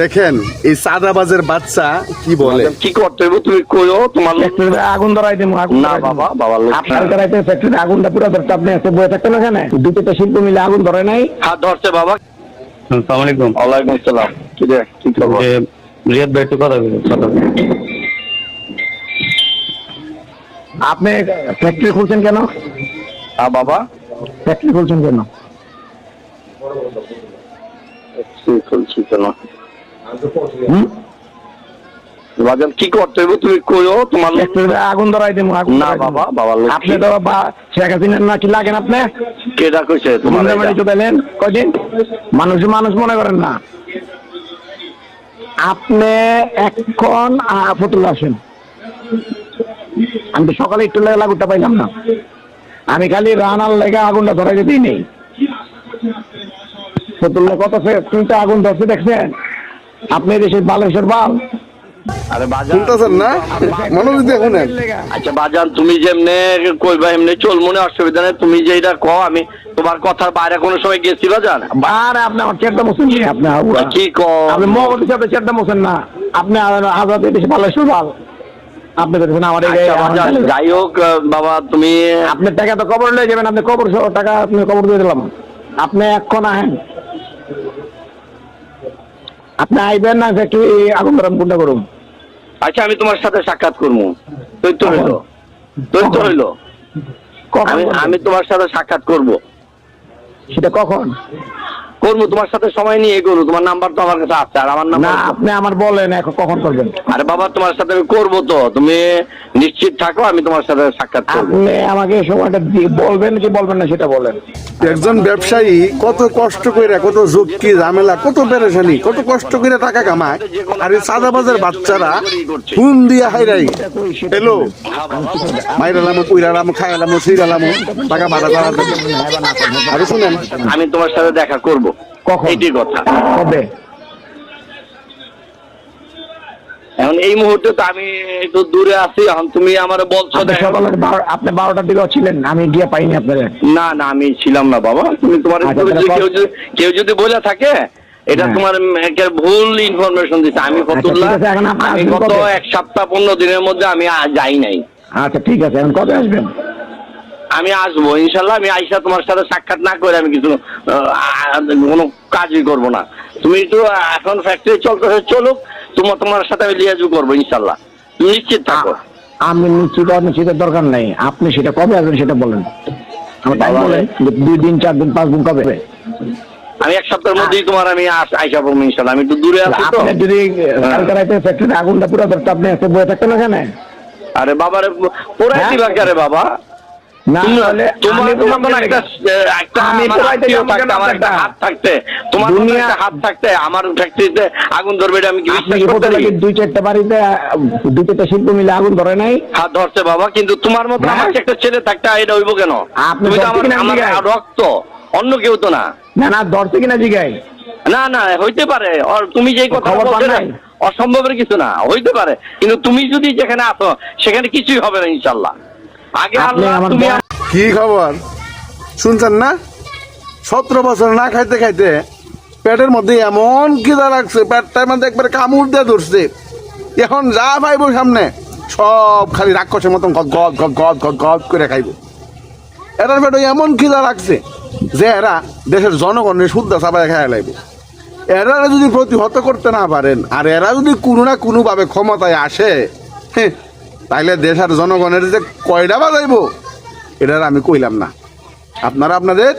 দেখেন এই সাদাবাজের বাচ্চা কি বলে? কি করতে হইব? তুমি কইও তোমার ফ্যাক্টরিতে আগুন ধরাই দেবো আগুন না। বাবা বাবা লোক আপনার রাইতে ফ্যাক্টরিতে আগুনটা পুরো ধরতে আপনি এসে বয়ে থাকতেন ওখানে? দুটো শিল্প মিলে আগুন ধরে নাই। হাত ধরছে বাবা। আসসালামু আলাইকুম। ওয়ালাইকুম আসসালাম। কি রে কি খবর? যে রিয়াদ ভাই একটু কথা বলুন কথা বলুন। আপনি ফ্যাক্টরি খুলছেন কেন? হ্যাঁ বাবা। ফ্যাক্টরি খুলছেন কেন? কি খুলছি কেন? বাজান কি করতে হইব তুমি কইও? তোমার আগুন ধরাই দেবো না বাবা বাবা আপনি তো বা শেখ হাসিনার না কি লাগেন আপনি? কেডা কইছে তোমার কয়দিন? মানুষ মানুষ মনে করেন না। আপনি এখন আহ, ফতুল্লা আসেন আমি তো সকালে একটু লেগে লাগুটা পাইলাম না। আমি খালি রানার লেগে আগুনটা ধরাই যেতেই নেই ফতুল্লা কত ফ্যাক্টরিতে আগুন ধরছে দেখছেন? আপনি দেশের বালেশ্বর বাল। আরে বাজান। শুনতেছেন না? মনোযোগ দিয়ে শুনেন। আচ্ছা বাজান তুমি যেমনে কইবা এমনি চল মনে অসুবিধা নেই। তুমি যেটা কও আমি তোমার কথার বাইরে কোনো সময় গেছি বাজান? আরে আপনি আমার চেয়ারটা মোছেন নি? আপনি কি মগজ হিসাবে চেয়ারটা না। আপনি আজাদ দেশে বালেশ্বর বাল। আপনি দেখুন আমার আচ্ছা যাই হোক বাবা তুমি আপনার টাকা তো কবর লয়ে যাবেন আপনি কবর টাকা আপনি কবর দিয়ে দিলাম। আপনি এক্ষণ আহেন। আপনি আইবেন না এই আগুন গরম কোনটা করুন। আচ্ছা আমি তোমার সাথে সাক্ষাৎ করব। তো হইল তো হইল আমি তোমার সাথে সাক্ষাৎ করব। সেটা কখন? করব তোমার সাথে সময় নিয়ে করব তোমার নাম্বার তো আমার কাছে আছে আর আমার না নাম্বার আপনি আমার বলেন এখন কখন করবেন? আরে বাবা তোমার সাথে আমি করব তো তুমি নিশ্চিত থাকো আমি তোমার সাথে সাক্ষাৎ করব। আপনি আমাকে সময়টা বলবেন কি বলবেন না সেটা বলেন। একজন ব্যবসায়ী কত কষ্ট করে কত ঝুঁকি ঝামেলা কত পেরেশানি কত কষ্ট করে টাকা কামায় আর এই সাদাবাজের বাচ্চারা ফোন দিয়া হাইরাই। হ্যালো মাইরালাম কুইরালাম খাইলাম ছিড়ালাম টাকা ভাড়া করা আরে শুনেন। আমি তোমার সাথে দেখা করব। কখন? এইটি কথা কবে? এখন এই মুহূর্তে তো আমি একটু দূরে আছি এখন তুমি আমার বলছো সকালে আপনি বারোটার দিকে ছিলেন আমি গিয়ে পাইনি আপনাদের না না আমি ছিলাম না বাবা। তুমি তোমার আচ্ছা, কেউ যদি- কেউ যদি বলে থাকে এটা হ্যাঁ। তোমার একটা ভুল ইনফরমেশন দিচ্ছে আমি ফতুল্লাহ গত এক সপ্তাহ পনেরো দিনের মধ্যে আমি যাই নাই। আচ্ছা ঠিক আছে এখন কবে আসবেন? আমি আসব ইনশাল্লাহ আমি আইসা তোমার সাথে সাক্ষাৎ না করে আমি কিছু কোনো কাজই করব না। তুমি একটু এখন ফ্যাক্টরি চলতেছে চলুক তোমার তোমার সাথে আমি লিয়াজু করব ইনশাল্লাহ। তুমি নিশ্চিত থাকো। আমি নিশ্চিত অনিশ্চিতের দরকার নেই। আপনি সেটা কবে আসবেন সেটা বলেন। দুই দিন চার দিন পাঁচ দিন কবে? আমি এক সপ্তাহের মধ্যেই তোমার আমি আইসা পড়ব ইনশাল্লাহ। আমি একটু দূরে আছি তো। যদি কালকে রাতে ফ্যাক্টরিতে আগুনটা পুরো ধরতে আপনি বয়ে থাকতেন ওখানে আরে বাবারে পোড়াই হ্যাঁ? দিবা কে বাবা? আমার ফ্যাক্টরিতে আগুন ধরবে আমি দুই চারটা বাড়িতে দুই চারটা শিল্প মিলে আগুন ধরে নাই? হাত ধরছে বাবা কিন্তু তোমার মতো হ্যাঁ? আমার একটা ছেলে থাকতে এটা হইব কেন? তুমি তো আমার? রক্ত অন্য কেউ তো না। না না ধরছে কিনা জিগাই। না না হইতে পারে। তুমি যেই কথা বলছো অসম্ভবের কিছু না হইতে পারে। কিন্তু তুমি যদি যেখানে আছো সেখানে কিছুই হবে না ইনশাল্লাহ। আপনি আল্লাহ আমার কি খবর? শুনছেন না? সতেরো বছর না খাইতে খাইতে পেটের মধ্যে এমন খিদা লাগছে পেটটার মধ্যে একবারে কামড় দিয়ে ধরছে। এখন যা পাইবো সামনে সব খালি রাক্ষসের মতন গদ গদ গদ গদ গদ গদ করে খাইব। এটার পেটে এমন খিদা লাগছে যে এরা দেশের জনগণের শুদ্ধ চাপায় খাইয়া লাগবে এরা যদি প্রতিহত করতে না পারেন আর এরা যদি কোনো না কোনোভাবে ক্ষমতায় আসে হ্যাঁ, তাইলে দেশের জনগণের যে কয়টা বাজাইব, এটার আমি কইলাম না। আপনারা আপনাদের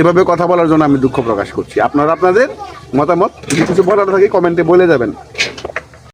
এভাবে কথা বলার জন্য আমি দুঃখ প্রকাশ করছি। আপনারা আপনাদের মতামত কিছু বলার থাকে কমেন্টে বলে যাবেন।